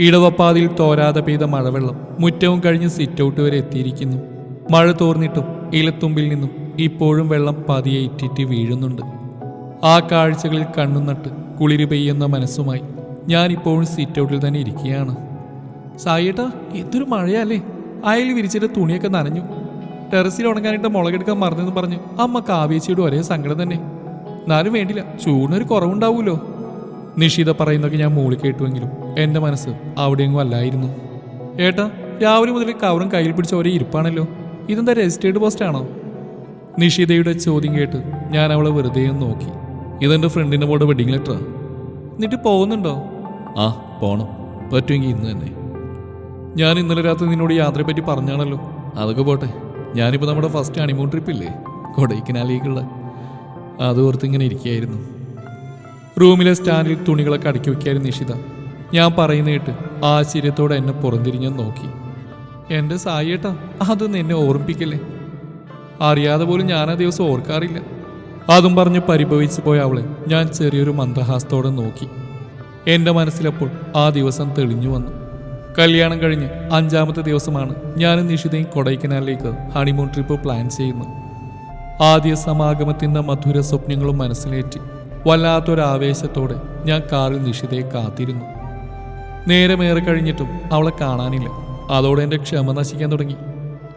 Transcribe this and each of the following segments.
ഇടവപ്പാതിൽ തോരാതെ പെയ്ത മഴവെള്ളം മുറ്റവും കഴിഞ്ഞ് സിറ്റൗട്ട് വരെ എത്തിയിരിക്കുന്നു. മഴ തോർന്നിട്ടും ഇലത്തുമ്പിൽ നിന്നും ഇപ്പോഴും വെള്ളം പതിയെ ഇറ്റിറ്റ് വീഴുന്നുണ്ട്. ആ കാഴ്ചകളിൽ കണ്ണുനട്ട് കുളിര് പെയ്യുന്ന മനസ്സുമായി ഞാനിപ്പോഴും സിറ്റൗട്ടിൽ തന്നെ ഇരിക്കുകയാണ്. സായിട്ടാ എന്തൊരു മഴയല്ലേ? അയൽ വിരിച്ചിട്ട് തുണിയൊക്കെ നനഞ്ഞു. ടെറസിൽ ഉണങ്ങാനിട്ട് മുളകെടുക്കാൻ മറന്നെന്ന് പറഞ്ഞു അമ്മ കാവേച്ചിയുടെ ഒരേ സങ്കടം തന്നെ. എന്നാലും വേണ്ടില്ല ചൂടിനൊരു കുറവുണ്ടാവൂലോ? നിഷിത പറയുന്നൊക്കെ ഞാൻ മൂളി കേട്ടുവെങ്കിലും എന്റെ മനസ്സ് അവിടെയെങ്ങും അല്ലായിരുന്നു. ഏട്ടാ രാവിലെ മുതൽ കവറും കയ്യിൽ പിടിച്ച ഒരേ ഇരിപ്പാണല്ലോ. ഇതെന്താ രജിസ്റ്റേർഡ് പോസ്റ്റ് ആണോ നിഷിതയുടെ ചോദ്യം കേട്ട് ഞാൻ അവളെ വെറുതെ ഒന്ന് നോക്കി. ഇതെന്റെ ഫ്രണ്ടിന്റെ മോടെ വെഡിങ് ലെറ്ററാ എന്നിട്ട് പോകുന്നുണ്ടോ? ആ പോണം. പറ്റുമെങ്കിൽ ഇന്ന് തന്നെ. ഞാൻ ഇന്നലെ രാത്രി നിന്നോട് യാത്രയെ പറ്റി പറഞ്ഞാണല്ലോ. അതൊക്കെ പോട്ടെ. ഞാനിപ്പോൾ നമ്മുടെ ഫസ്റ്റ് ഹണിമൂൺ ട്രിപ്പില്ലേ കൊടൈക്കനാലിലേക്കുള്ള. അത് ഓർത്ത് ഇങ്ങനെ ഇരിക്കുകയായിരുന്നു. റൂമിലെ സ്റ്റാൻഡിൽ തുണികളൊക്കെ അടുക്കി വയ്ക്കായിരുന്നു നിഷിത. ഞാൻ പറയുന്ന കേട്ട് ആശ്ചര്യത്തോടെ എന്നെ പുറന്തിരിഞ്ഞു നോക്കി. എന്റെ സായിയേട്ടാ അതൊന്നും എന്നെ ഓർമ്മിപ്പിക്കല്ലേ? അറിയാതെ പോലും ഞാൻ ആ ദിവസം ഓർക്കാറില്ല. അതും പറഞ്ഞ് പരിഭവിച്ചു പോയ അവളെ ഞാൻ ചെറിയൊരു മന്ദഹാസത്തോടെ നോക്കി. എന്റെ മനസ്സിലപ്പോൾ ആ ദിവസം തെളിഞ്ഞു വന്നു. കല്യാണം കഴിഞ്ഞ് അഞ്ചാമത്തെ ദിവസമാണ് ഞാനും നിഷിതയും കൊടൈക്കനാലിലേക്ക് ഹണിമൂൺ ട്രിപ്പ് പ്ലാൻ ചെയ്യുന്നു ആദ്യ സമാഗമത്തിന്റെ മധുര സ്വപ്നങ്ങളും മനസ്സിലേറ്റി വല്ലാത്തൊരാവേശത്തോടെ ഞാൻ കാറിൽ നിഷിതയെ കാത്തിരുന്നു. നേരമേറെ കഴിഞ്ഞിട്ടും അവളെ കാണാനില്ല. അതോടെ എന്റെ ക്ഷമ നശിക്കാൻ തുടങ്ങി.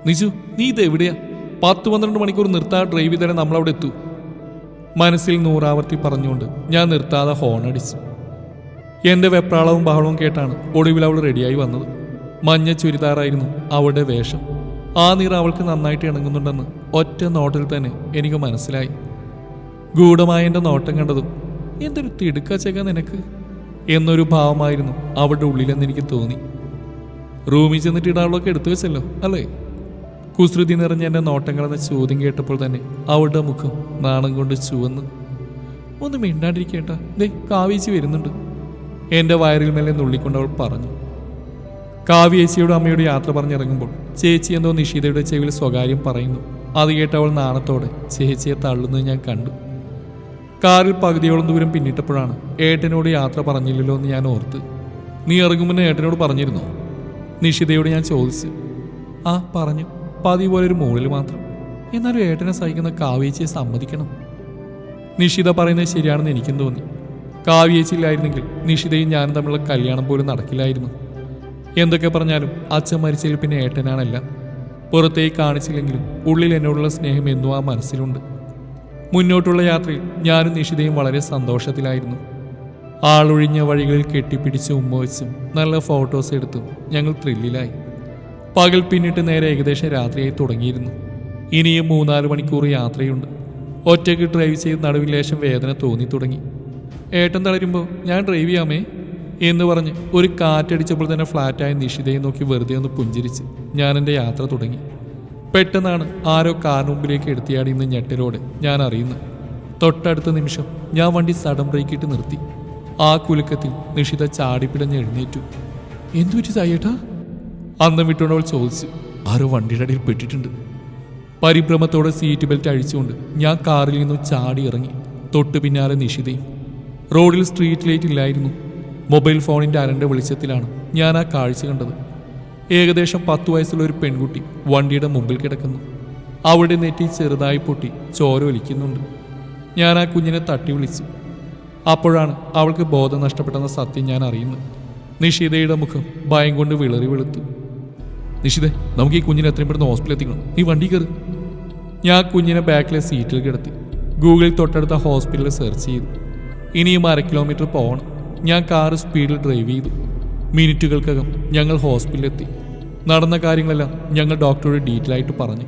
നിജു നീ ഇത് എവിടെയാ? പത്ത് പന്ത്രണ്ട് മണിക്കൂർ നിർത്താ ഡ്രൈവ് ചെയ്തേ നമ്മളവിടെ എത്തൂ. മനസ്സിൽ നൂറാവർത്തി പറഞ്ഞുകൊണ്ട് ഞാൻ നിർത്താതെ ഹോൺ അടിച്ചു. എന്റെ വെപ്രാളവും ബഹളവും കേട്ടാണ് ഒടുവിൽ അവൾ റെഡിയായി വന്നത്. മഞ്ഞ ചുരിദാറായിരുന്നു അവളുടെ വേഷം. ആ നിറ അവൾക്ക് നന്നായിട്ട് ഇണങ്ങുന്നുണ്ടെന്ന് ഒറ്റ നോട്ടിൽ തന്നെ എനിക്ക് മനസ്സിലായി. ഗൂഢമായ എന്റെ നോട്ടം കണ്ടതും എന്തൊരു തിടുക്കച്ചേക്ക നിനക്ക്? എന്നൊരു ഭാവമായിരുന്നു അവളുടെ ഉള്ളിലെന്ന് എനിക്ക് തോന്നി. റൂമിൽ ചെന്നിട്ട് ഇടാളൊക്കെ എടുത്തു വെച്ചല്ലോ അല്ലേ? കുസൃതി നിറഞ്ഞ എന്റെ നോട്ടങ്ങളെന്ന ചോദ്യം കേട്ടപ്പോൾ തന്നെ അവളുടെ മുഖം നാണം കൊണ്ട് ചുവന്നു. ഒന്ന് മിണ്ടാണ്ടിരിക്കേണ്ട ദേ കാവേച്ചി വരുന്നുണ്ട്. എന്റെ വയറിൽ മേലെ നുള്ളിക്കൊണ്ട് അവൾ പറഞ്ഞു. കാവ്യേച്ചിയുടെ അമ്മയുടെ യാത്ര പറഞ്ഞിറങ്ങുമ്പോൾ ചേച്ചി എന്തോ നിഷീതയുടെ ചെവിയിൽ സ്വകാര്യം പറയുന്നു. അത് കേട്ട് അവൾ നാണത്തോടെ ചേച്ചിയെ തള്ളുന്നത് ഞാൻ കണ്ടു. കാറിൽ പകുതിയോളം ദൂരം പിന്നിട്ടപ്പോഴാണ് ഏട്ടനോട് യാത്ര പറഞ്ഞില്ലല്ലോ എന്ന് ഞാൻ ഓർത്ത്. നീ ഇറങ്ങുമെന്ന് ഏട്ടനോട് പറഞ്ഞിരുന്നോ? നിഷിതയോട് ഞാൻ ചോദിച്ചു. ആ പറഞ്ഞു. പതിവ് പോലെ ഒരു മുകളിൽ മാത്രം. എന്നാലും ഏട്ടനെ സഹിക്കുന്ന കാവ്യേച്ചിയെ സമ്മതിക്കണം. നിഷിത പറയുന്നത് ശരിയാണെന്ന് എനിക്കും തോന്നി. കാവ്യേച്ചില്ലായിരുന്നെങ്കിൽ നിഷിതയും ഞാനും തമ്മിലുള്ള കല്യാണം പോലും നടക്കില്ലായിരുന്നു. എന്തൊക്കെ പറഞ്ഞാലും അച്ഛൻ മരിച്ചതിൽ പിന്നെ ഏട്ടനാണല്ല. പുറത്തേക്ക് കാണിച്ചില്ലെങ്കിലും ഉള്ളിൽ എന്നോടുള്ള സ്നേഹം എന്നും ആ മനസ്സിലുണ്ട്. മുന്നോട്ടുള്ള യാത്രയിൽ ഞാനും നിഷിതയും വളരെ സന്തോഷത്തിലായിരുന്നു. ആളൊഴിഞ്ഞ വഴികളിൽ കെട്ടിപ്പിടിച്ച് ഉമ്മ വെച്ചും നല്ല ഫോട്ടോസ് എടുത്തും ഞങ്ങൾ ത്രില്ലിലായി പകൽ പിന്നിട്ട് നേരെ ഏകദേശം രാത്രിയായി തുടങ്ങിയിരുന്നു. ഇനിയും മൂന്നാൽ മണിക്കൂർ യാത്രയുണ്ട്. ഒറ്റയ്ക്ക് ഡ്രൈവ് ചെയ്ത് നടുവിൽ ലേശം വേദന തോന്നി തുടങ്ങി. ഏട്ടൻ തളരുമ്പോൾ ഞാൻ ഡ്രൈവ് ചെയ്യാമേ? എന്ന് പറഞ്ഞ് ഒരു കാറ്റടിച്ചപ്പോൾ തന്നെ ഫ്ലാറ്റായ നിഷിതയെ നോക്കി വെറുതെ ഒന്ന് പുഞ്ചിരിച്ച് ഞാൻ എന്റെ യാത്ര തുടങ്ങി. പെട്ടെന്നാണ് ആരോ കാർമുമ്പിലേക്ക് മുമ്പിലേക്ക് എടുത്തിയാടി ഇന്ന് ഞെട്ടലോടെ ഞാൻ അറിയുന്നത് തൊട്ടടുത്ത നിമിഷം ഞാൻ വണ്ടി സഡൻ ബ്രേക്കിട്ട് നിർത്തി. ആ കുലുക്കത്തിൽ നിഷിത ചാടിപ്പിടഞ്ഞ് എഴുന്നേറ്റു. എന്തു പറ്റി ചായേട്ടാ അന്ന് വിട്ടുകൊണ്ട് അവൾ ചോദിച്ചു. ആരോ വണ്ടിയുടെ അടിയിൽ പെട്ടിട്ടുണ്ട്. പരിഭ്രമത്തോടെ സീറ്റ് ബെൽറ്റ് അഴിച്ചുകൊണ്ട് ഞാൻ കാറിൽ നിന്നും ചാടി ഇറങ്ങി. തൊട്ടു പിന്നാലെ നിഷിതയും. റോഡിൽ സ്ട്രീറ്റ് ലൈറ്റ് ഇല്ലായിരുന്നു. മൊബൈൽ ഫോണിന്റെ അരണ്ട വെളിച്ചത്തിലാണ് ഞാൻ ആ കാഴ്ച കണ്ടത്. ഏകദേശം പത്തു വയസ്സുള്ള ഒരു പെൺകുട്ടി വണ്ടിയുടെ മുമ്പിൽ കിടക്കുന്നു. അവളുടെ നെറ്റി ചെറുതായി പൊട്ടി ചോര ഒലിക്കുന്നുണ്ട്. ഞാൻ ആ കുഞ്ഞിനെ തട്ടി വിളിച്ചു. അപ്പോഴാണ് അവൾക്ക് ബോധം നഷ്ടപ്പെട്ടെന്ന സത്യം ഞാൻ അറിയുന്നത്. നിഷിതയുടെ മുഖം ഭയം കൊണ്ട് വിളറി വെളുത്തു. നിഷിത നമുക്ക് ഈ കുഞ്ഞിനെ എത്രയും പെട്ടെന്ന് ഹോസ്പിറ്റലിൽ എത്തിക്കണം നീ വണ്ടി കയറി. ഞാൻ കുഞ്ഞിനെ ബാക്കിലെ സീറ്റിൽ കിടത്തി ഗൂഗിളിൽ തൊട്ടടുത്ത ഹോസ്പിറ്റലിൽ സെർച്ച് ചെയ്തു. ഇനിയും അര കിലോമീറ്റർ പോകണം. ഞാൻ കാറ് സ്പീഡിൽ ഡ്രൈവ് ചെയ്തു. മിനിറ്റുകൾക്കകം ഞങ്ങൾ ഹോസ്പിറ്റലിലെത്തി. നടന്ന കാര്യങ്ങളെല്ലാം ഞങ്ങൾ ഡോക്ടറോട് ഡീറ്റെയിൽ ആയിട്ട് പറഞ്ഞു.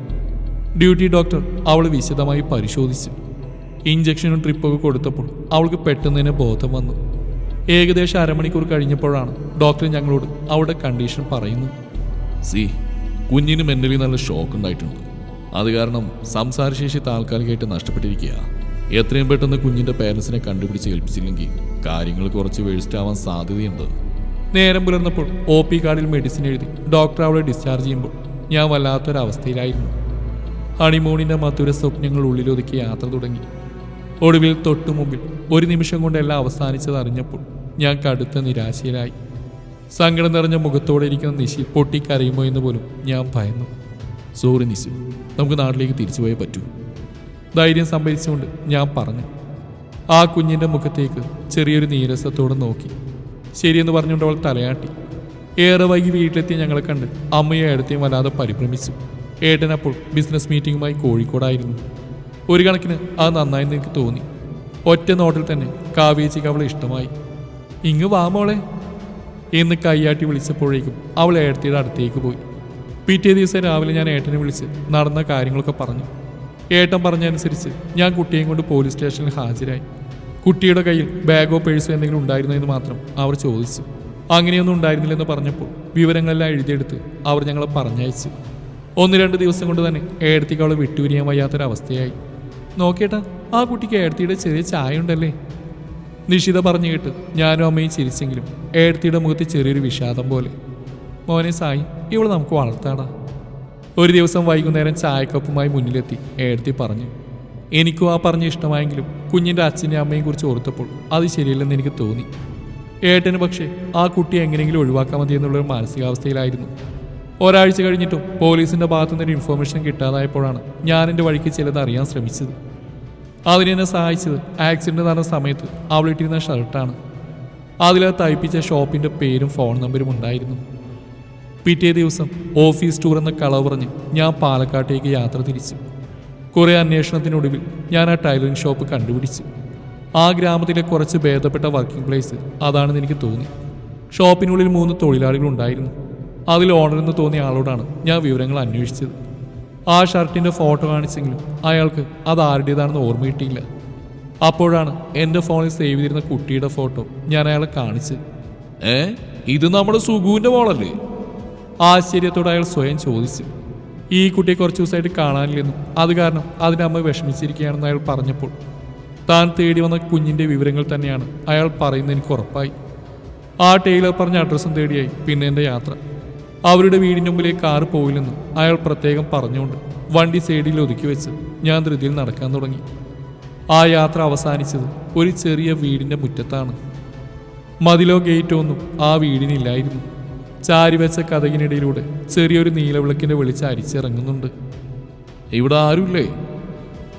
ഡ്യൂട്ടി ഡോക്ടർ അവൾ വിശദമായി പരിശോധിച്ചു. ഇഞ്ചക്ഷനും ട്രിപ്പൊക്കെ കൊടുത്തപ്പോൾ അവൾക്ക് പെട്ടെന്ന് തന്നെ ബോധം വന്നു. ഏകദേശം അരമണിക്കൂർ കഴിഞ്ഞപ്പോഴാണ് ഡോക്ടർ ഞങ്ങളോട് അവളുടെ കണ്ടീഷൻ പറയുന്നു. സി കുഞ്ഞിന് മെന്റലി നല്ല ഷോക്ക് ഉണ്ടായിട്ടുണ്ട്. അത് കാരണം സംസാരശേഷി താൽക്കാലികമായിട്ട് നഷ്ടപ്പെട്ടിരിക്കുക. എത്രയും പെട്ടെന്ന് കുഞ്ഞിന്റെ പേരൻസിനെ കണ്ടുപിടിച്ച് ഏൽപ്പിച്ചില്ലെങ്കിൽ കാര്യങ്ങൾ കുറച്ച് വേസ്റ്റ് ആവാൻ സാധ്യതയുണ്ട്. നേരം പുലർന്നപ്പോൾ ഒ പി കാർഡിൽ മെഡിസിൻ എഴുതി ഡോക്ടർ അവളെ ഡിസ്ചാർജ് ചെയ്യുമ്പോൾ ഞാൻ വല്ലാത്തൊരവസ്ഥയിലായിരുന്നു. ഹണിമോണിന്റെ മധുര സ്വപ്നങ്ങൾ ഉള്ളിലൊതുക്കി യാത്ര തുടങ്ങി. ഒടുവിൽ തൊട്ടു മുമ്പിൽ ഒരു നിമിഷം കൊണ്ടെല്ലാം അവസാനിച്ചത് അറിഞ്ഞപ്പോൾ ഞാൻ കടുത്ത നിരാശയിലായി. സങ്കടം നിറഞ്ഞ മുഖത്തോടെ ഇരിക്കുന്ന നിശി പൊട്ടിക്കരയുമോ എന്ന് പോലും ഞാൻ ഭയന്നു. സോറി നിശു. നമുക്ക് നാട്ടിലേക്ക് തിരിച്ചു പോയേ പറ്റൂ. ധൈര്യം സംഭരിച്ചുകൊണ്ട് ഞാൻ പറഞ്ഞു. ആ കുഞ്ഞിന്റെ മുഖത്തേക്ക് ചെറിയൊരു നീരസത്തോടെ നോക്കി. ശരിയെന്ന് പറഞ്ഞുകൊണ്ട് അവൾ തലയാട്ടി. ഏറെ വൈകി വീട്ടിലെത്തി ഞങ്ങളെ കണ്ട് അമ്മയെ ഏടത്തെയും വല്ലാതെ പരിഭ്രമിച്ചു. ഏട്ടൻ അപ്പോൾ ബിസിനസ് മീറ്റിംഗുമായി കോഴിക്കോടായിരുന്നു. ഒരു കണക്കിന് അത് നന്നായി എനിക്ക് തോന്നി. ഒറ്റ നോട്ടിൽ തന്നെ കാവേച്ചിക്ക് അവളെ ഇഷ്ടമായി. ഇങ്ങ് വാമോളെ എന്ന് കൈയാട്ടി വിളിച്ചപ്പോഴേക്കും അവൾ ഏട്ടത്തിയുടെ അടുത്തേക്ക് പോയി. പിറ്റേ ദിവസം രാവിലെ ഞാൻ ഏട്ടനെ വിളിച്ച് നടന്ന കാര്യങ്ങളൊക്കെ പറഞ്ഞു. ഏട്ടൻ പറഞ്ഞനുസരിച്ച് ഞാൻ കുട്ടിയെയും കൊണ്ട് പോലീസ് സ്റ്റേഷനിൽ ഹാജരായി. കുട്ടിയുടെ കയ്യിൽ ബാഗോ പേഴ്സോ എന്തെങ്കിലും ഉണ്ടായിരുന്നോ എന്ന് മാത്രം അവർ ചോദിച്ചു. അങ്ങനെയൊന്നും ഉണ്ടായിരുന്നില്ലെന്ന് പറഞ്ഞപ്പോൾ വിവരങ്ങളെല്ലാം എഴുതിയെടുത്ത് അവർ ഞങ്ങളെ പറഞ്ഞയച്ചു. ഒന്ന് രണ്ട് ദിവസം കൊണ്ട് തന്നെ ഏടത്തിക്ക് അവളെ വിട്ടുപിരിയാൻ വയ്യാത്തൊരവസ്ഥയായി. നോക്കേട്ടാ ആ കുട്ടിക്ക് ഏടത്തിയുടെ ചെറിയ ചായ ഉണ്ടല്ലേ നിഷിത പറഞ്ഞു കേട്ട് ഞാനും അമ്മയും ചിരിച്ചെങ്കിലും ഏടത്തിയുടെ മുഖത്ത് ചെറിയൊരു വിഷാദം പോലെ. മോനെ സായി ഇവൾ നമുക്ക് വളർത്താടാ. ഒരു ദിവസം വൈകുന്നേരം ചായക്കപ്പുമായി മുന്നിലെത്തി ഏടത്തി പറഞ്ഞു. എനിക്കും ആ പറഞ്ഞ ഇഷ്ടമായെങ്കിലും കുഞ്ഞിന്റെ അച്ഛനെയും അമ്മയും കുറിച്ച് ഓർത്തപ്പോൾ അത് ശരിയല്ലെന്ന് എനിക്ക് തോന്നി. ഏട്ടന് പക്ഷേ ആ കുട്ടിയെ എങ്ങനെയെങ്കിലും ഒഴിവാക്കാൻ മതി എന്നുള്ളൊരു മാനസികാവസ്ഥയിലായിരുന്നു. ഒരാഴ്ച കഴിഞ്ഞിട്ടും പോലീസിന്റെ ഭാഗത്തു നിന്നൊരു ഇൻഫർമേഷൻ കിട്ടാതായപ്പോഴാണ് ഞാൻ എന്റെ വഴിക്ക് ചിലത് അറിയാൻ ശ്രമിച്ചത്. അതിനെന്നെ സഹായിച്ചത് ആക്സിഡന്റ് നടന്ന സമയത്ത് അവളിട്ടിരുന്ന ഷർട്ടാണ് അതിൽ തയ്പ്പിച്ച ഷോപ്പിന്റെ പേരും ഫോൺ നമ്പരും ഉണ്ടായിരുന്നു. പിറ്റേ ദിവസം ഓഫീസ് ടൂർ എന്ന കളവ് പറഞ്ഞ് ഞാൻ പാലക്കാട്ടേക്ക് യാത്ര തിരിച്ചു. കുറെ അന്വേഷണത്തിനൊടുവിൽ ഞാൻ ആ ടൈലറിംഗ് ഷോപ്പ് കണ്ടുപിടിച്ചു. ആ ഗ്രാമത്തിലെ കുറച്ച് ഭേദപ്പെട്ട വർക്കിംഗ് പ്ലേസ് അതാണെന്ന് എനിക്ക് തോന്നി. ഷോപ്പിനുള്ളിൽ മൂന്ന് തൊഴിലാളികൾ ഉണ്ടായിരുന്നു. അതിൽ ഓണറെന്ന് തോന്നിയ ആളോടാണ് ഞാൻ വിവരങ്ങൾ അന്വേഷിച്ചത്. ആ ഷർട്ടിന്റെ ഫോട്ടോ കാണിച്ചെങ്കിലും അയാൾക്ക് അത് ആരുടേതാണെന്ന് ഓർമ്മ കിട്ടിയില്ല അപ്പോഴാണ് എന്റെ ഫോണിൽ സേവ് ചെയ്തിരുന്ന കുട്ടിയുടെ ഫോട്ടോ ഞാൻ അയാളെ കാണിച്ച് ഏ? ഇത് നമ്മുടെ സുഗുവിന്റെ മോളല്ലേ? ആശ്ചര്യത്തോടെ അയാൾ സ്വയം ചോദിച്ചു. ഈ കുട്ടിയെ കുറച്ച് ദിവസമായിട്ട് കാണാനില്ലെന്നും അത് കാരണം അതിന്റെ അമ്മ വിഷമിച്ചിരിക്കുകയാണെന്ന് അയാൾ പറഞ്ഞപ്പോൾ താൻ തേടി വന്ന കുഞ്ഞിന്റെ വിവരങ്ങൾ തന്നെയാണ് അയാൾ പറയുന്നത് എനിക്ക് ഉറപ്പായി. ആ ടൈലർ പറഞ്ഞ അഡ്രസ്സും തേടിയായി പിന്നെ എന്റെ യാത്ര. അവരുടെ വീടിന്റെ മുമ്പിലെ കാർ പോയില്ലെന്നും അയാൾ പ്രത്യേകം പറഞ്ഞുകൊണ്ട് വണ്ടി സൈഡിൽ ഒതുക്കി വെച്ച് ഞാൻ ധൃതിയിൽ നടക്കാൻ തുടങ്ങി. ആ യാത്ര അവസാനിച്ചത് ഒരു ചെറിയ വീടിന്റെ മുറ്റത്താണ്. മതിലോ ഗേറ്റോ ഒന്നും ആ വീടിനില്ലായിരുന്നു. ചാരിവെച്ച കഥകിനിടയിലൂടെ ചെറിയൊരു നീലവിളക്കിന്റെ വെളിച്ചം അരിച്ചിറങ്ങുന്നുണ്ട്. ഇവിടെ ആരുമില്ലേ?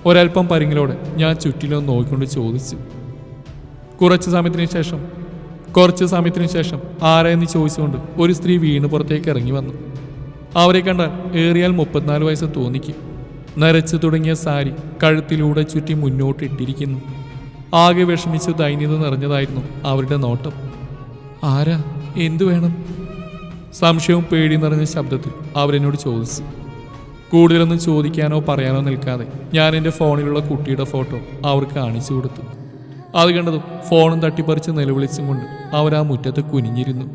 ഒരൽപ്പം പരിങ്ങിലോടെ ഞാൻ ചുറ്റിലൊന്ന് നോക്കിക്കൊണ്ട് ചോദിച്ചു. കുറച്ച് സമയത്തിന് ശേഷം കുറച്ച് സമയത്തിന് ശേഷം ആരായെന്ന് ചോദിച്ചുകൊണ്ട് ഒരു സ്ത്രീ വീണ് പുറത്തേക്ക് ഇറങ്ങി വന്നു. അവരെ കണ്ടാൽ ഏറിയാൽ മുപ്പത്തിനാല് വയസ്സ് തോന്നിക്കും. നരച്ചു തുടങ്ങിയ സാരി കഴുത്തിലൂടെ ചുറ്റി മുന്നോട്ട് ഇട്ടിരിക്കുന്നു. ആകെ വിഷമിച്ച് ദൈന്യത നിറഞ്ഞതായിരുന്നു അവരുടെ നോട്ടം. ആരാ? എന്തു വേണം? സംശയവും പേടി നിറഞ്ഞ ശബ്ദത്തിൽ അവരെന്നോട് ചോദിച്ചു. കൂടുതലൊന്നും ചോദിക്കാനോ പറയാനോ നിൽക്കാതെ ഞാൻ എന്റെ ഫോണിലുള്ള കുട്ടിയുടെ ഫോട്ടോ അവർക്ക് കാണിച്ചു കൊടുത്തു. അത് കണ്ടതും ഫോണും തട്ടിപ്പറിച്ച് നിലവിളിച്ചും കൊണ്ട് അവർ ആ മുറ്റത്ത് കുനിഞ്ഞിരുന്നു.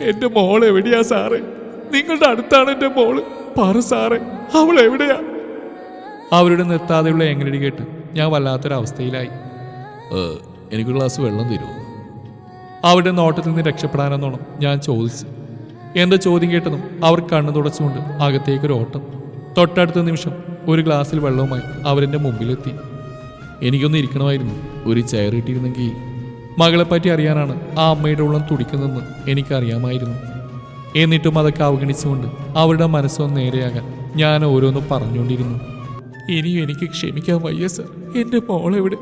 എന്റെ മോൾ എവിടെയാ സാറേ? നിങ്ങളുടെ അടുത്താണ് എന്റെ മോൾ പറ സാറേ അവൾ എവിടെയാ? അവരുടെ നിർത്താതെയുള്ള എങ്ങനെടി കേട്ട് ഞാൻ വല്ലാത്തൊരവസ്ഥയിലായി. എനിക്ക് ഗ്ലാസ് വെള്ളം തരുമോ? അവരുടെ നോട്ടത്തിൽ നിന്ന് രക്ഷപ്പെടാനെന്നോണം ഞാൻ ചോദിച്ചു. എന്റെ ചോദ്യം കേട്ടതും അവർ കണ്ണു തുടച്ചുകൊണ്ട് അകത്തേക്കൊരു ഓട്ടം. തൊട്ടടുത്ത നിമിഷം ഒരു ഗ്ലാസ്സിൽ വെള്ളവുമായി അവരെന്റെ മുമ്പിലെത്തി. എനിക്കൊന്ന് ഇരിക്കണമായിരുന്നു. ഒരു ചെയർ ഇട്ടിരുന്നെങ്കിൽ മകളെപ്പറ്റി അറിയാനാണ് ആ അമ്മയുടെ ഉള്ളം തുടിക്കുന്നതെന്ന് എനിക്കറിയാമായിരുന്നു. എന്നിട്ടും അതൊക്കെ അവഗണിച്ചുകൊണ്ട് അവരുടെ മനസ്സൊന്ന് നേരെയാകാൻ ഞാൻ ഓരോന്നും പറഞ്ഞുകൊണ്ടിരുന്നു. ഇനിയും എനിക്ക് ക്ഷമിക്കാൻ വയ്യ സർ. എന്റെ മോളെവിടെ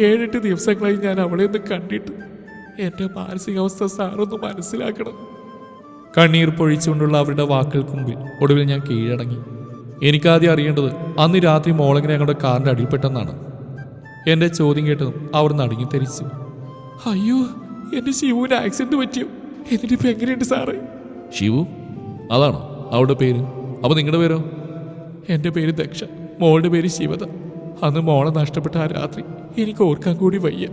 ഏഴെട്ട് ദിവസങ്ങളായി ഞാൻ അവളെ ഒന്ന് കണ്ടിട്ട്. എന്റെ മാനസികാവസ്ഥ സാറൊന്ന് മനസ്സിലാക്കണം. കണ്ണീർ പൊഴിച്ചുകൊണ്ടുള്ള അവരുടെ വാക്കുകൾക്ക് മുമ്പിൽ ഒടുവിൽ ഞാൻ കീഴടങ്ങി. എനിക്കാദ്യം അറിയേണ്ടത് അന്ന് രാത്രി മോളങ്ങനെ ഞങ്ങളുടെ കാറിന്റെ അടിയിൽപ്പെട്ടെന്നാണ് എന്റെ ചോദ്യം കേട്ടതും അവർ നടുങ്ങി തെരിച്ചു അയ്യോ എന്റെ ശിവുവിന് ആക്സിഡന്റ് പറ്റിയോ എന്നിട്ട് ഇപ്പം എങ്ങനെയുണ്ട് സാറേ? ശിവു? അതാണോ? അവളുടെ പേര്? അപ്പോൾ നിങ്ങളുടെ പേരോ? എന്റെ പേര് ദക്ഷ. മോളുടെ പേര് ശിവത. അന്ന് മോളെ നഷ്ടപ്പെട്ട ആ രാത്രി എനിക്ക് ഓർക്കാൻ കൂടി വയ്യ.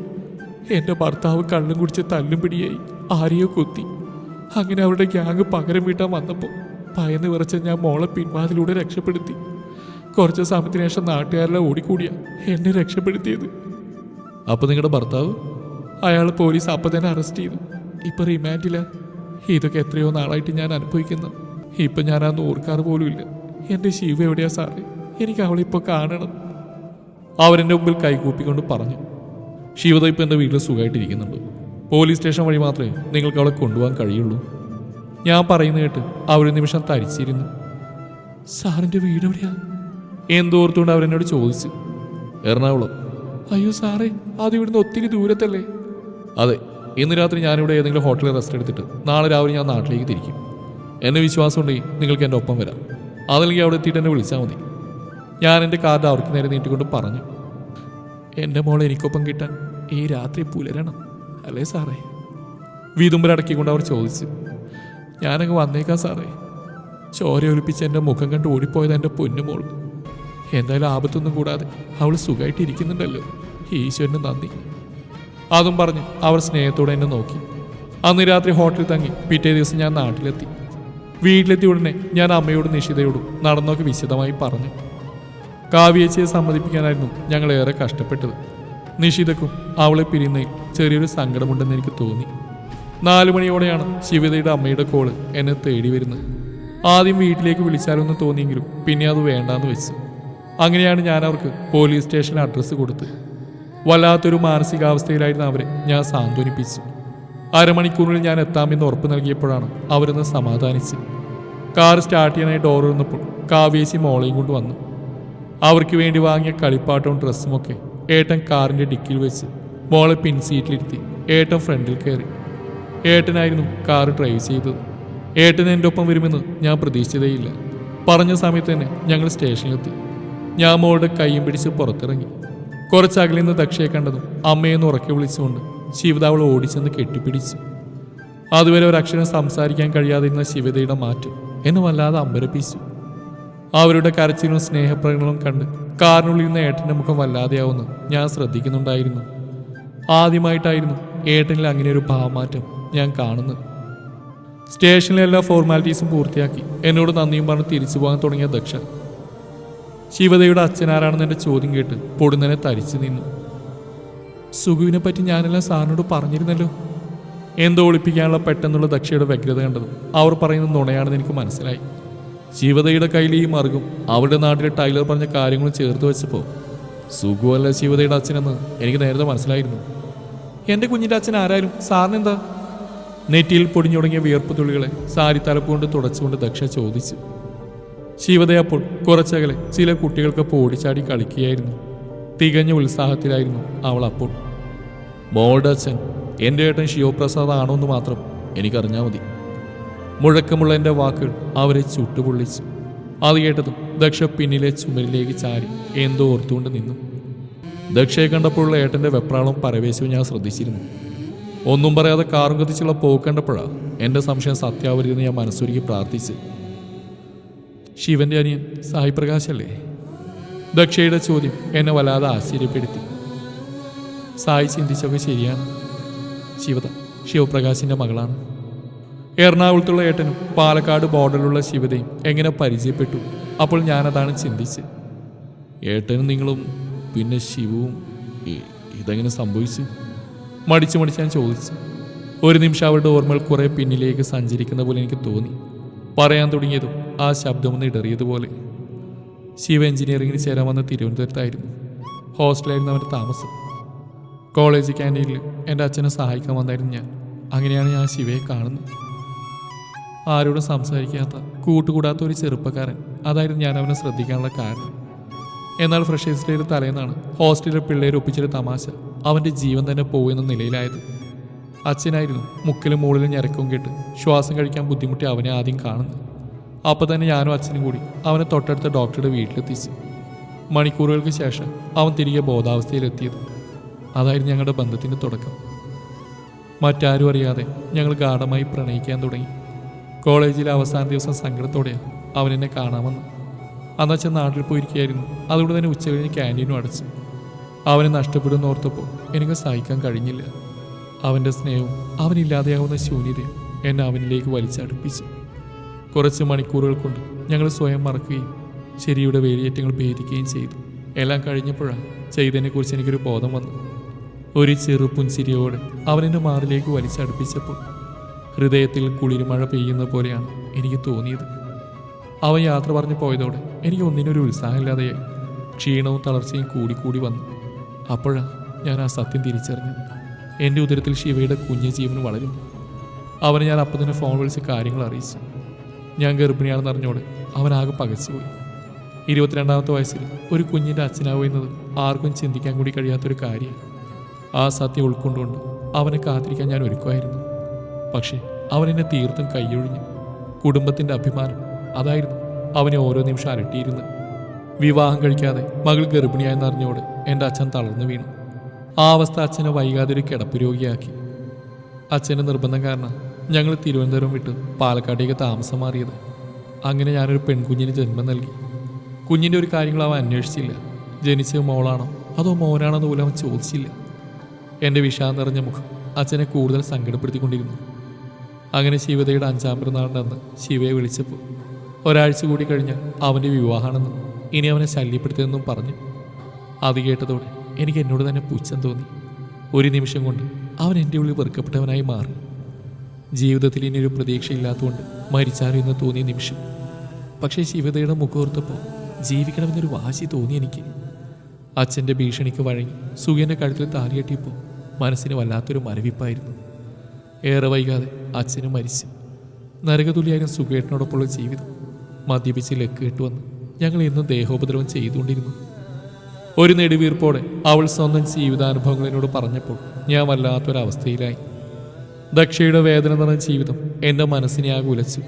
എന്റെ ഭർത്താവ് കള്ളും കുടിച്ച് തല്ലും പിടിയായി. ആരെയോ കുത്തി. അങ്ങനെ അവരുടെ ഗ്യാങ് പകരം വീട്ടാൻ വന്നപ്പോൾ ഭയന്ന് വിറച്ച ഞാൻ മോളെ പിൻവാതിലൂടെ രക്ഷപ്പെടുത്തി. കുറച്ച് സമയത്തിന് ശേഷം നാട്ടുകാരെല്ലാം ഓടിക്കൂടിയ എന്നെ രക്ഷപ്പെടുത്തിയത്. അപ്പൊ നിങ്ങളുടെ ഭർത്താവ്? അയാൾ പോലീസ് അപ്പം തന്നെ അറസ്റ്റ് ചെയ്തു. ഇപ്പൊ റിമാൻഡില്ല ഇതൊക്കെ എത്രയോ നാളായിട്ട് ഞാൻ അനുഭവിക്കുന്നു. ഇപ്പൊ ഞാൻ അന്ന് ഓർക്കാറ് പോലും ഇല്ല. എന്റെ ശിവ എവിടെയാ സാറേ? എനിക്ക് അവളെ ഇപ്പൊ കാണണം. അവരെന്റെ മുമ്പിൽ കൈകൂപ്പിക്കൊണ്ട് പറഞ്ഞു. ശിവത ഇപ്പൊ എന്റെ വീട്ടിൽ സുഖമായിട്ടിരിക്കുന്നുണ്ട് പോലീസ് സ്റ്റേഷൻ വഴി മാത്രമേ നിങ്ങൾക്ക് അവളെ കൊണ്ടുപോകാൻ കഴിയുള്ളൂ. ഞാൻ പറയുന്ന കേട്ട് അവരൊരു നിമിഷം തരിച്ചിരുന്നു. സാറിന്റെ വീട് എവിടെയാ? എന്തോർത്തുകൊണ്ട് അവരെന്നോട് ചോദിച്ചു. എറണാകുളം. അയ്യോ സാറേ അത് ഇവിടുന്ന് ഒത്തിരി ദൂരത്തല്ലേ? അതെ ഇന്ന് രാത്രി ഞാനിവിടെ ഏതെങ്കിലും ഹോട്ടലിൽ റെസ്റ്റ് എടുത്തിട്ട് നാളെ രാവിലെ ഞാൻ നാട്ടിലേക്ക് തിരിക്കും. എന്നെ വിശ്വാസം ഉണ്ടെങ്കിൽ നിങ്ങൾക്ക് എന്റെ ഒപ്പം വരാം. അതല്ലെങ്കിൽ അവിടെ എത്തിയിട്ട് എന്നെ വിളിച്ചാൽ മതി. ഞാൻ എന്റെ കാർഡ് അവർക്ക് നേരെ നീട്ടിക്കൊണ്ട് പറഞ്ഞു. എന്റെ മോളെ എനിക്കൊപ്പം കിട്ടാൻ ഈ രാത്രി പുലരണം. അല്ലേ സാറേ? വീതുമ്പലടക്കിക്കൊണ്ട് അവർ ചോദിച്ചു. ഞാനങ്ങ് വന്നേക്കാം സാറേ. ചോര ഒലിപ്പിച്ച് എന്റെ മുഖം കണ്ട് ഓടിപ്പോയത് എന്റെ പൊന്നുമോൾ. എന്തായാലും ആപത്തൊന്നും കൂടാതെ അവൾ സുഖമായിട്ട് ഇരിക്കുന്നുണ്ടല്ലോ ഈശ്വരന് നന്ദി. അതും പറഞ്ഞ് അവർ സ്നേഹത്തോടെ എന്നെ നോക്കി. അന്ന് രാത്രി ഹോട്ടലിൽ തങ്ങി പിറ്റേ ദിവസം ഞാൻ നാട്ടിലെത്തി. വീട്ടിലെത്തിയ ഉടനെ ഞാൻ അമ്മയോടും നിഷിതയോടും നടന്നൊക്കെ വിശദമായി പറഞ്ഞു. കാവ്യേച്ചയെ സമ്മതിപ്പിക്കാനായിരുന്നു ഞങ്ങൾ ഏറെ കഷ്ടപ്പെട്ടത്. നിഷിതക്കും അവളെ പിരിയുന്നതിൽ ചെറിയൊരു സങ്കടമുണ്ടെന്ന് എനിക്ക് തോന്നി. നാലു മണിയോടെയാണ് ശിവതയുടെ അമ്മയുടെ കോൾ എന്നെ തേടി വരുന്നത്. ആദ്യം വീട്ടിലേക്ക് വിളിച്ചാലൊന്ന് തോന്നിയെങ്കിലും പിന്നെ അത് വേണ്ടാന്ന് വെച്ചു. അങ്ങനെയാണ് ഞാൻ അവർക്ക് പോലീസ് സ്റ്റേഷൻ അഡ്രസ്സ് കൊടുത്ത്. വല്ലാത്തൊരു മാനസികാവസ്ഥയിലായിരുന്ന അവരെ ഞാൻ സാന്ത്വനിപ്പിച്ചു അരമണിക്കൂറിൽ ഞാൻ എത്താമെന്ന് ഉറപ്പ് നൽകിയപ്പോഴാണ് അവരൊന്ന് സമാധാനിച്ച്. കാർ സ്റ്റാർട്ട് ചെയ്യാനായി ഡോർ വന്നപ്പോൾ കാവേശി മോളെയും കൊണ്ട് വന്നു. അവർക്ക് വേണ്ടി വാങ്ങിയ കളിപ്പാട്ടവും ഡ്രസ്സുമൊക്കെ ഏട്ടൻ കാറിന്റെ ഡിക്കിൽ വെച്ച് മോളെ പിൻ സീറ്റിലിരുത്തി ഏട്ടൻ ഫ്രണ്ടിൽ കയറി. ഏട്ടനായിരുന്നു കാർ ഡ്രൈവ് ചെയ്തത്. ഏട്ടൻ എന്റെ ഒപ്പം വരുമെന്ന് ഞാൻ പ്രതീക്ഷിച്ചതേയില്ല. പറഞ്ഞ സമയത്ത് തന്നെ ഞങ്ങൾ സ്റ്റേഷനിലെത്തി. ഞാൻ മോളുടെ കൈയും പിടിച്ച് പുറത്തിറങ്ങി. കുറച്ചകലിൽ നിന്ന് ദക്ഷയെ കണ്ടതും അമ്മയെന്ന് ഉറക്കി വിളിച്ചുകൊണ്ട് ശിവത ഓടിച്ചെന്ന് കെട്ടിപ്പിടിച്ചു. അതുവരെ ഒരക്ഷരം സംസാരിക്കാൻ കഴിയാതിരുന്ന ശിവതയുടെ മാറ്റം എന്നെ വല്ലാതെ അമ്പരപ്പിച്ചു. അവരുടെ കരച്ചിലും സ്നേഹപ്രകടനവും കണ്ട് കാറിനുള്ളിൽ നിന്ന് ഏട്ടന്റെ മുഖം വല്ലാതെയാവുന്നു. ഞാൻ ശ്രദ്ധിക്കുന്നുണ്ടായിരുന്നു. ആദ്യമായിട്ടായിരുന്നു ഏട്ടനിൽ അങ്ങനെ ഒരു ഭാവമാറ്റം ഞാൻ കാണുന്നത്. സ്റ്റേഷനിലെ എല്ലാ ഫോർമാലിറ്റീസും പൂർത്തിയാക്കി. എന്നോട് നന്ദിയും പറഞ്ഞ് തിരിച്ചു പോകാൻ തുടങ്ങിയ ദക്ഷ. ശിവതയുടെ അച്ഛനാരാണെന്ന് എന്റെ ചോദ്യം കേട്ട് പൊടുന്നനെ തരിച്ചു നിന്നു. സുഖുവിനെ പറ്റി ഞാനെല്ലാം സാറിനോട് പറഞ്ഞിരുന്നല്ലോ. എന്തോ ഒളിപ്പിക്കാനുള്ള പെട്ടെന്നുള്ള ദക്ഷയുടെ വ്യഗ്രത കണ്ടതും അവർ പറയുന്നത് നുണയാണെന്ന് എനിക്ക് മനസ്സിലായി. ശിവതയുടെ കയ്യിൽ ഈ മറുകും. അവളുടെ നാട്ടിലെ ടൈലർ പറഞ്ഞ കാര്യങ്ങളും ചേർത്ത് വെച്ചപ്പോൾ സുഖമല്ല ശിവതയുടെ അച്ഛനെന്ന് എനിക്ക് നേരത്തെ മനസ്സിലായിരുന്നു. എന്റെ കുഞ്ഞിന്റെ അച്ഛൻ ആരായാലും സാറിനെന്താ? നെറ്റിയിൽ പൊടിഞ്ഞു തുടങ്ങിയ വിയർപ്പ് തുള്ളികളെ സാരി തലപ്പുകൊണ്ട് തുടച്ചുകൊണ്ട് ദക്ഷ ചോദിച്ചു. ശിവതയപ്പോൾ കുറച്ചകലെ ചില കുട്ടികൾക്കൊപ്പം ഓടിച്ചാടി കളിക്കുകയായിരുന്നു. തികഞ്ഞ ഉത്സാഹത്തിലായിരുന്നു അവൾ അപ്പോൾ. മോളുടെ അച്ഛൻ എന്റെ ഏട്ടൻ ശിവപ്രസാദ് ആണോ എന്ന് മാത്രം എനിക്കറിഞ്ഞാൽ മതി. മുഴക്കമുള്ള എന്റെ വാക്കുകൾ അവരെ ചുട്ടുപൊള്ളിച്ചു. അത് കേട്ടതും ദക്ഷ പിന്നിലെ ചുമരിലേക്ക് ചാരി എന്തോ ഓർത്തുകൊണ്ട് നിന്നു. ദക്ഷയെ കണ്ടപ്പോഴുള്ള ഏട്ടന്റെ വെപ്രാളം പരവേശവും ഞാൻ ശ്രദ്ധിച്ചിരുന്നു. ഒന്നും പറയാതെ കാറും കത്തിച്ചുള്ള പോക്ക് കണ്ടപ്പോഴാണ് എന്റെ സംശയം സത്യാവരുതെന്ന് ഞാൻ മനസ്സൊരുക്കി പ്രാർത്ഥിച്ച്. ശിവന്റെ അനിയൻ സായി പ്രകാശ് അല്ലേ ദക്ഷയുടെ ചോദ്യം എന്നെ വല്ലാതെ ആശ്ചര്യപ്പെടുത്തി. സായി ചിന്തിച്ചൊക്കെ ശരിയാണ്. ശിവത ശിവപ്രകാശിന്റെ മകളാണ്. എറണാകുളത്തുള്ള ഏട്ടനും പാലക്കാട് ബോർഡറിലുള്ള ശിവതയും എങ്ങനെ പരിചയപ്പെട്ടു? അപ്പോൾ ഞാനതാണ് ചിന്തിച്ച് ഏട്ടനും നിങ്ങളും പിന്നെ ശിവവും ഇതെങ്ങനെ സംഭവിച്ചു? മടിച്ചു മടിച്ച് ഞാൻ ചോദിച്ചു. ഒരു നിമിഷം അവരുടെ ഓർമ്മകൾ കുറേ പിന്നിലേക്ക് സഞ്ചരിക്കുന്ന പോലെ എനിക്ക് തോന്നി. പറയാൻ തുടങ്ങിയതും ആ ശബ്ദമൊന്ന് ഇടറിയതുപോലെ. ശിവ എഞ്ചിനീയറിംഗിന് ചേരാൻ വന്ന തിരുവനന്തപുരത്തായിരുന്നു. ഹോസ്റ്റലായിരുന്നു അവന്റെ താമസം. കോളേജ് ക്യാന്റീനിൽ എന്റെ അച്ഛനെ സഹായിക്കാൻ വന്നായിരുന്നു ഞാൻ. അങ്ങനെയാണ് ഞാൻ ശിവയെ കാണുന്നത്. ആരോടും സംസാരിക്കാത്ത കൂട്ടുകൂടാത്ത ഒരു ചെറുപ്പക്കാരൻ. അതായിരുന്നു ഞാൻ അവനെ ശ്രദ്ധിക്കാനുള്ള കാരണം. എന്നാൽ ഫ്രഷേഴ്സ് ഡേയുടെ തലേന്നാണ് ഹോസ്റ്റലിലെ പിള്ളേർ ഒപ്പിച്ചൊരു തമാശ അവന്റെ ജീവൻ തന്നെ പോകുന്ന നിലയിലായത്. അച്ഛനായിരുന്നു മുക്കിലും മുകളിലും ഞരക്കവും കേട്ട് ശ്വാസം കഴിക്കാൻ ബുദ്ധിമുട്ടി അവനെ ആദ്യം കാണുന്നു അപ്പോൾ തന്നെ ഞാനും അച്ഛനും കൂടി അവനെ തൊട്ടടുത്ത ഡോക്ടറുടെ വീട്ടിലെത്തിച്ചു. മണിക്കൂറുകൾക്ക് ശേഷം അവൻ തിരികെ ബോധാവസ്ഥയിലെത്തിയത്. അതായിരുന്നു ഞങ്ങളുടെ ബന്ധത്തിന്റെ തുടക്കം. മറ്റാരും അറിയാതെ ഞങ്ങൾ ഗാഠമായി പ്രണയിക്കാൻ തുടങ്ങി. കോളേജിലെ അവസാന ദിവസം സങ്കടത്തോടെയാണ് അവൻ എന്നെ കാണാമെന്ന് അന്നച്ഛൻ നാട്ടിൽ പോയിരിക്കുകയായിരുന്നു. അതുകൊണ്ട് തന്നെ ഉച്ച കഴിഞ്ഞ് ക്യാന്റീനും അടച്ചു. അവനെ നഷ്ടപ്പെടുമെന്ന് ഓർത്തപ്പോൾ എനിക്ക് സഹിക്കാൻ കഴിഞ്ഞില്ല. അവന്റെ സ്നേഹവും അവനില്ലാതെയാവുന്ന ശൂന്യതയും എന്നെ അവനിലേക്ക് വലിച്ചടുപ്പിച്ചു. കുറച്ച് മണിക്കൂറുകൾ കൊണ്ട് ഞങ്ങൾ സ്വയം മറക്കുകയും ശരിയുടെ വേലിയേറ്റങ്ങൾ ഭേദിക്കുകയും ചെയ്തു. എല്ലാം കഴിഞ്ഞപ്പോഴാണ് ചെയ്തതിനെക്കുറിച്ച് എനിക്കൊരു ബോധം വന്നു ഒരു ചെറുപുൻചിരിയോടെ അവനെന്റെ മാറിലേക്ക് വലിച്ചടുപ്പിച്ചപ്പോൾ ഹൃദയത്തിൽ കുളിരുമഴ പെയ്യുന്ന പോലെയാണ് എനിക്ക് തോന്നിയത്. അവൻ യാത്ര പറഞ്ഞു പോയതോടെ എനിക്ക് ഒന്നിനൊരു ഉത്സാഹമില്ലാതെയായി ക്ഷീണവും തളർച്ചയും കൂടിക്കൂടി വന്നു. അപ്പോഴാണ് ഞാൻ ആ സത്യം തിരിച്ചറിഞ്ഞത്. എന്റെ ഉദരത്തിൽ ശിവയുടെ കുഞ്ഞു ജീവൻ വളരും അവനെ ഞാൻ അപ്പം തന്നെ ഫോൺ വിളിച്ച് കാര്യങ്ങൾ അറിയിച്ചു. ഞാൻ ഗർഭിണിയാണെന്ന് അറിഞ്ഞോടെ അവനാകെ പകച്ചുപോയി. ഇരുപത്തിരണ്ടാമത്തെ വയസ്സിൽ ഒരു കുഞ്ഞിന്റെ അച്ഛനാവുന്നത് ആർക്കും ചിന്തിക്കാൻ കൂടി കഴിയാത്തൊരു കാര്യം ആ സത്യം ഉൾക്കൊണ്ടുകൊണ്ട് അവനെ കാത്തിരിക്കാൻ ഞാൻ ഒരുക്കുമായിരുന്നു. പക്ഷേ അവൻ എന്നെ തീർത്തും കൈയൊഴിഞ്ഞു. കുടുംബത്തിന്റെ അഭിമാനം അതായിരുന്നു അവനെ ഓരോ നിമിഷം അരട്ടിയിരുന്നത്. വിവാഹം കഴിക്കാതെ മകൾ ഗർഭിണിയായെന്നറിഞ്ഞോട് എന്റെ അച്ഛൻ തളർന്നു വീണു. ആ അവസ്ഥ അച്ഛനെ വൈകാതെ ഒരു കിടപ്പ് രോഗിയാക്കി. അച്ഛന്റെ നിർബന്ധം കാരണം ഞങ്ങൾ തിരുവനന്തപുരം വിട്ട് പാലക്കാട്ടേക്ക് താമസം മാറിയത്. അങ്ങനെ ഞാനൊരു പെൺകുഞ്ഞിന് ജന്മം നൽകി. കുഞ്ഞിന്റെ ഒരു കാര്യങ്ങൾ അവൻ അന്വേഷിച്ചില്ല. ജനിച്ച മോളാണോ അതോ മോനാണോ എന്ന് പോലും അവൻ ചോദിച്ചില്ല. എന്റെ വിഷാദം നിറഞ്ഞ മുഖം അച്ഛനെ കൂടുതൽ സങ്കടപ്പെടുത്തിക്കൊണ്ടിരുന്നു. അങ്ങനെ ശിവതയുടെ അഞ്ചാം പിറന്നാളിന്റെ അന്ന് ശിവയെ വിളിച്ചപ്പോൾ ഒരാഴ്ച കൂടി കഴിഞ്ഞ് അവന്റെ വിവാഹമാണെന്നും ഇനി അവനെ ശല്യപ്പെടുത്തിയതെന്നും പറഞ്ഞു. അത് കേട്ടതോടെ എനിക്ക് എന്നോട് തന്നെ പുച്ഛം തോന്നി. ഒരു നിമിഷം കൊണ്ട് അവൻ എന്റെ ഉള്ളിൽ വെറുക്കപ്പെട്ടവനായി മാറി. ജീവിതത്തിൽ ഇനി ഒരു പ്രതീക്ഷയില്ലാത്തതുകൊണ്ട് മരിച്ചാലും എന്ന് തോന്നിയ നിമിഷം. പക്ഷേ ശിവതയുടെ മുഖോർത്തപ്പോൾ ജീവിക്കണമെന്നൊരു വാശി തോന്നി എനിക്ക്. അച്ഛന്റെ ഭീഷണിക്ക് വഴങ്ങി സുഖേന്റെ കഴുത്തിൽ താലിയെട്ടിയപ്പോൾ മനസ്സിന് വല്ലാത്തൊരു മരവിപ്പായിരുന്നു. ഏറെ വൈകാതെ അച്ഛനും മരിച്ചു. നരകതുല്യായിരുന്നു സുഖേട്ടനോടൊപ്പമുള്ള ജീവിതം മദ്യപിച്ച് ലക്ക് കെട്ടുവന്ന് ഞങ്ങൾ ഇന്നും ദേഹോപദ്രവം ചെയ്തുകൊണ്ടിരുന്നു. ഒരു നെടുവീർപ്പോടെ അവൾ സ്വന്തം ജീവിതാനുഭവങ്ങൾ പറഞ്ഞപ്പോൾ ഞാൻ വല്ലാത്തൊരവസ്ഥയിലായി. ദക്ഷയുടെ വേദന നിറഞ്ഞ ജീവിതം എന്റെ മനസ്സിനെ ആകെ ഉലച്ചു.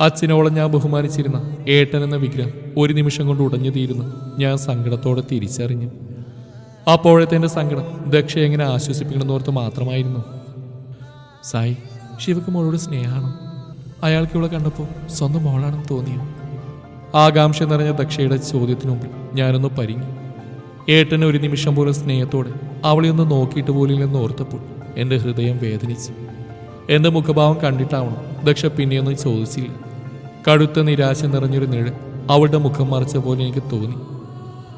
അച്ഛനോളം ഞാൻ ബഹുമാനിച്ചിരുന്ന ഏട്ടൻ എന്ന വിഗ്രഹം ഒരു നിമിഷം കൊണ്ട് ഉടഞ്ഞു തീരുന്നു ഞാൻ സങ്കടത്തോടെ തിരിച്ചറിഞ്ഞു. അപ്പോഴത്തെ എന്റെ സങ്കടം ദക്ഷ എങ്ങനെ ആശ്വസിപ്പിക്കണമെന്നോർത്ത് മാത്രമായിരുന്നു. സായി ശിവക്ക് മോളോട് സ്നേഹമാണ്. അയാൾക്ക് ഇവളെ കണ്ടപ്പോൾ സ്വന്തം മോളാണെന്ന് തോന്നിയോ? ആകാംക്ഷ നിറഞ്ഞ ദക്ഷയുടെ ചോദ്യത്തിനു മുമ്പിൽ ഞാനൊന്ന് പരിങ്ങി. ഏട്ടന് ഒരു നിമിഷം പോലും സ്നേഹത്തോടെ അവളെ ഒന്ന് നോക്കിയിട്ട് പോലില്ലെന്ന് ഓർത്തപ്പോൾ എന്റെ ഹൃദയം വേദനിച്ചു. എന്റെ മുഖഭാവം കണ്ടിട്ടാവണം ദക്ഷ പിന്നെയൊന്നും ചോദിച്ചില്ല. കടുത്ത നിരാശ നിറഞ്ഞൊരു നിഴൽ അവളുടെ മുഖം മറച്ച പോലെ എനിക്ക് തോന്നി.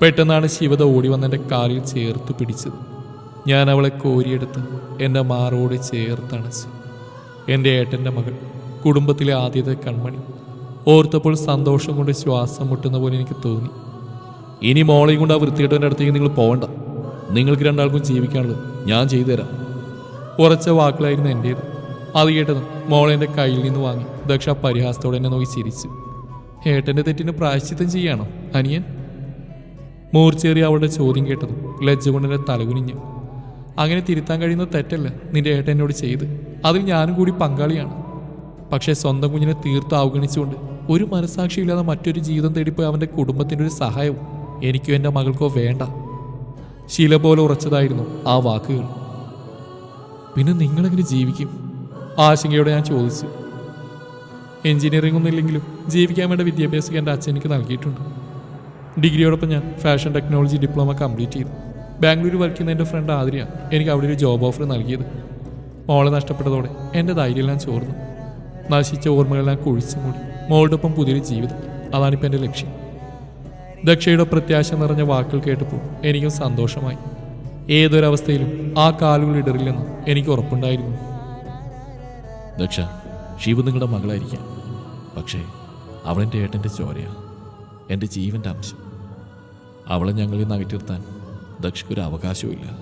പെട്ടെന്നാണ് ശിവത ഓടി വന്ന് എന്റെ കാലിൽ ചേർത്ത് പിടിച്ചത്. ഞാൻ അവളെ കോരിയെടുത്ത് എന്റെ മാറോട് ചേർത്തണച്ചു. എന്റെ ഏട്ടന്റെ മകൾ കുടുംബത്തിലെ ആദ്യത്തെ കൺമണി. ഓർത്തപ്പോൾ സന്തോഷം കൊണ്ട് ശ്വാസം മുട്ടുന്ന പോലെ എനിക്ക് തോന്നി. ഇനി മോളെയും കൊണ്ട് ആ വൃത്തികെട്ടവന്റെ അടുത്തേക്ക് നിങ്ങൾ പോകണ്ട നിങ്ങൾക്ക് രണ്ടാൾക്കും ജീവിക്കാനുള്ളത് ഞാൻ ചെയ്തു തരാം ഉറച്ച വാക്കുകളായിരുന്നു എന്റേത് അത് കേട്ടത് മോളെ എന്റെ കയ്യിൽ നിന്ന് വാങ്ങി ദക്ഷ പരിഹാസത്തോടെ എന്നെ നോക്കി ചിരിച്ചു. ഏട്ടന്റെ തെറ്റിന് പ്രായശ്ചിത്തം ചെയ്യാണോ അനിയൻ? മൂർച്ചേറി അവളുടെ ചോദ്യം കേട്ടതും ലജ്ജ കൊണ്ട് എന്റെ തലകുനിഞ്ഞു അങ്ങനെ തിരുത്താൻ കഴിയുന്ന തെറ്റല്ല നിന്റെ ഏട്ടൻ എന്നോട് ചെയ്ത്? അതിൽ ഞാനും കൂടി പങ്കാളിയാണ്. പക്ഷേ സ്വന്തം കുഞ്ഞിനെ തീർത്ത് അവഗണിച്ചുകൊണ്ട് ഒരു മനസാക്ഷിയില്ലാതെ മറ്റൊരു ജീവിതം തേടിപ്പോയി അവന്റെ കുടുംബത്തിന്റെ ഒരു സഹായവും എനിക്കോ എന്റെ മകൾക്കോ വേണ്ട. ശീല പോലെ ഉറച്ചതായിരുന്നു ആ വാക്കുകൾ. പിന്നെ നിങ്ങളെങ്ങനെ ജീവിക്കും? ആശങ്കയോടെ ഞാൻ ചോദിച്ചു. എഞ്ചിനീയറിംഗ് ഒന്നുമില്ലെങ്കിലും ജീവിക്കാൻ വേണ്ട വിദ്യാഭ്യാസം എന്റെ അച്ഛൻ എനിക്ക് നൽകിയിട്ടുണ്ട്. ഡിഗ്രിയോടൊപ്പം ഞാൻ ഫാഷൻ ടെക്നോളജി ഡിപ്ലോമ കംപ്ലീറ്റ് ചെയ്തു. ബാംഗ്ലൂർ വർക്ക് ചെയ്യുന്ന എന്റെ ഫ്രണ്ട് ആതിരിയ എനിക്ക് അവിടെ ഒരു ജോബ് ഓഫർ നൽകിയത്. മോളെ നഷ്ടപ്പെട്ടതോടെ എന്റെ ധൈര്യമെല്ലാം ചോർന്നു. നശിച്ച ഓർമ്മകളെല്ലാം കുഴിച്ചു മൂടി. മോളോടൊപ്പം പുതിയൊരു ജീവിതം. അതാണിപ്പോൾ എന്റെ ലക്ഷ്യം. ദക്ഷയുടെ പ്രത്യാശ നിറഞ്ഞ വാക്കുകൾ കേട്ടപ്പോൾ എനിക്കും സന്തോഷമായി. ഏതൊരവസ്ഥയിലും ആ കാലുകൾ ഇടറില്ലെന്ന് എനിക്ക് ഉറപ്പുണ്ടായിരുന്നു. ദക്ഷ ശിവ നിങ്ങളുടെ മകളായിരിക്കാം. പക്ഷേ അവളെന്റെ ഏട്ടന്റെ ചോരയാണ്. എന്റെ ജീവന്റെ അംശം. അവളെ ഞങ്ങളിൽ നിന്ന് അകറ്റി നിർത്താൻ ദക്ഷയ്ക്കൊരു അവകാശവുമില്ല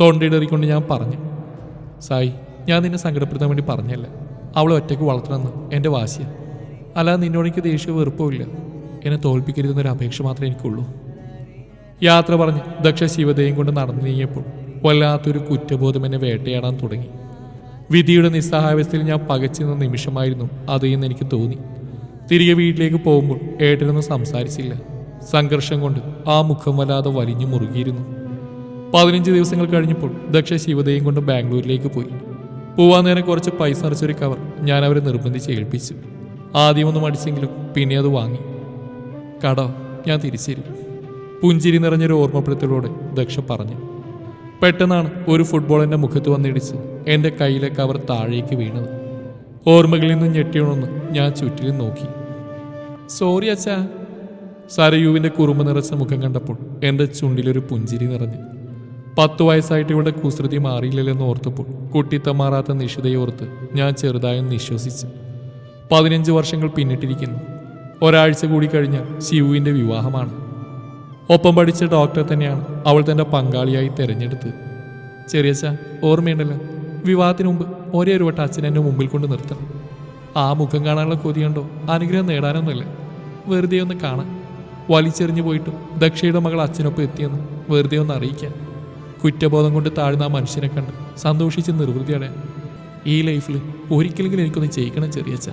തൊണ്ടയിടറിക്കൊണ്ട് ഞാൻ പറഞ്ഞു സായി ഞാൻ നിന്നെ സങ്കടപ്പെടുത്താൻ വേണ്ടി പറഞ്ഞല്ല അവളെ ഒറ്റയ്ക്ക് വളർത്തണമെന്ന് എന്റെ വാശിയ. അല്ലാതെ നിന്നോട് എനിക്ക് ദേഷ്യ വെറുപ്പമില്ല. എന്നെ തോൽപ്പിക്കരുതെന്നൊരു അപേക്ഷ മാത്രമേ എനിക്കുള്ളൂ. യാത്ര പറഞ്ഞ് ദക്ഷ ശിവതയും കൊണ്ട് നടന്നു നീങ്ങിയപ്പോൾ വല്ലാത്തൊരു കുറ്റബോധം എന്നെ വേട്ടയാടാൻ തുടങ്ങി. വിധിയുടെ നിസ്സഹായാവസ്ഥയിൽ ഞാൻ പകച്ചിരുന്ന നിമിഷമായിരുന്നു അത് എന്ന് എനിക്ക് തോന്നി. തിരികെ വീട്ടിലേക്ക് പോകുമ്പോൾ ഏട്ടനൊന്നും സംസാരിച്ചില്ല. സംഘർഷം കൊണ്ട് ആ മുഖം വല്ലാതെ വലിഞ്ഞു മുറുകിയിരുന്നു. പതിനഞ്ച് ദിവസങ്ങൾ കഴിഞ്ഞപ്പോൾ ദക്ഷ ശിവതയും കൊണ്ട് ബാംഗ്ലൂരിലേക്ക് പോയി. പോവാൻ നേരം കുറച്ച് പൈസ നിറച്ചൊരു കവർ ഞാൻ അവരെ നിർബന്ധിച്ച് ഏൽപ്പിച്ചു. ആദ്യമൊന്നും അടിച്ചെങ്കിലും പിന്നെ അത് വാങ്ങി. കട ഞാൻ തിരിച്ചിരുന്നു പുഞ്ചിരി നിറഞ്ഞൊരു ഓർമ്മപ്പെടുത്തലോടെ ദക്ഷ പറഞ്ഞു. പെട്ടെന്നാണ് ഒരു ഫുട്ബോൾ എന്റെ മുഖത്ത് വന്നിടിച്ച് എന്റെ കയ്യിലെ കവർ താഴേക്ക് വീണത്. ഓർമ്മകളിൽ നിന്ന് ഞെട്ടിയണമെന്ന് ഞാൻ ചുറ്റിലും നോക്കി. സോറി അച്ഛാ. സരയുവിന്റെ കുറുമ്പ് നിറച്ച മുഖം കണ്ടപ്പോൾ എന്റെ ചുണ്ടിലൊരു പുഞ്ചിരി നിറഞ്ഞു. പത്ത് വയസ്സായിട്ട് ഇവളുടെ കുസൃതി മാറിയില്ലല്ലെന്ന് ഓർത്തപ്പോൾ കുട്ടിത്തം മാറാത്ത നിഷിതയോർത്ത് ഞാൻ ചെറുതായി നിശ്വസിച്ചു. പതിനഞ്ച് വർഷങ്ങൾ പിന്നിട്ടിരിക്കുന്നു. ഒരാഴ്ച കൂടി കഴിഞ്ഞാൽ ശിവുവിന്റെ വിവാഹമാണ്. ഒപ്പം പഠിച്ച ഡോക്ടർ തന്നെയാണ് അവൾ തന്റെ പങ്കാളിയായി തിരഞ്ഞെടുത്തത്. ചെറിയച്ച ഓർമ്മയുണ്ടല്ലോ? വിവാഹത്തിന് മുമ്പ് ഒരേ ഒരു വട്ടം അച്ഛൻ മുമ്പിൽ കൊണ്ട് നിർത്തണം. ആ മുഖം കാണാനുള്ള കൊതിയുണ്ടോ? അനുഗ്രഹം നേടാനൊന്നുമില്ല. വെറുതെ ഒന്ന് കാണാൻ വലിച്ചെറിഞ്ഞു പോയിട്ടും ദക്ഷയുടെ മകൾ അച്ഛനൊപ്പം എത്തിയെന്ന് വെറുതെ ഒന്ന് അറിയിക്കാൻ. കുറ്റബോധം കൊണ്ട് താഴ്ന്ന ആ മനുഷ്യനെ കണ്ട് സന്തോഷിച്ച് നിർവൃതി അടയാൻ ഈ ലൈഫിൽ ഒരിക്കലെങ്കിലും എനിക്കൊന്ന് ചെയ്യിക്കണം ചെറിയച്ച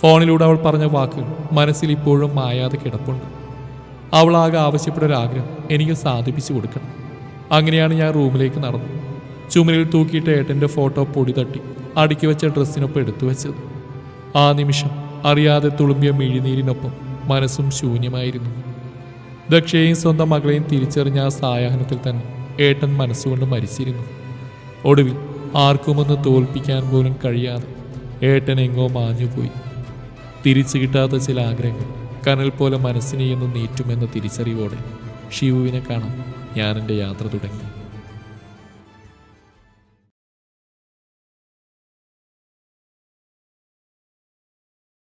ഫോണിലൂടെ അവൾ പറഞ്ഞ വാക്കുകൾ മനസ്സിൽ ഇപ്പോഴും മായാതെ കിടപ്പുണ്ട്. അവൾ ആകെ ആവശ്യപ്പെട്ട ഒരു ആഗ്രഹം എനിക്ക് സാധിപ്പിച്ചു കൊടുക്കണം. അങ്ങനെയാണ് ഞാൻ റൂമിലേക്ക് നടന്നു ചുമലിൽ തൂക്കിയിട്ട ഏട്ടന്റെ ഫോട്ടോ പൊടി തട്ടി അടുക്കി വെച്ച ഡ്രസ്സിനൊപ്പം എടുത്തു വെച്ചത്. ആ നിമിഷം അറിയാതെ തുളുമ്പിയ മിഴിനീരിനൊപ്പം മനസ്സും ശൂന്യമായിരുന്നു. ദക്ഷയെയും സ്വന്തം മകളെയും തിരിച്ചറിഞ്ഞ ആ സായാഹ്നത്തിൽ തന്നെ ഏട്ടൻ മനസ്സുകൊണ്ട് മരിച്ചിരുന്നു. ഒടുവിൽ ആർക്കുമൊന്ന് തോൽപ്പിക്കാൻ പോലും കഴിയാതെ ഏട്ടൻ എങ്ങോ മാഞ്ഞുപോയി. തിരിച്ചു കിട്ടാത്ത ചില ആഗ്രഹങ്ങൾ കനൽ പോലെ മനസ്സിനെ എന്ന് നീറ്റുമെന്ന തിരിച്ചറിവോടെ ഷിവുവിനെ കാണാൻ ഞാൻ എന്റെ യാത്ര തുടങ്ങി.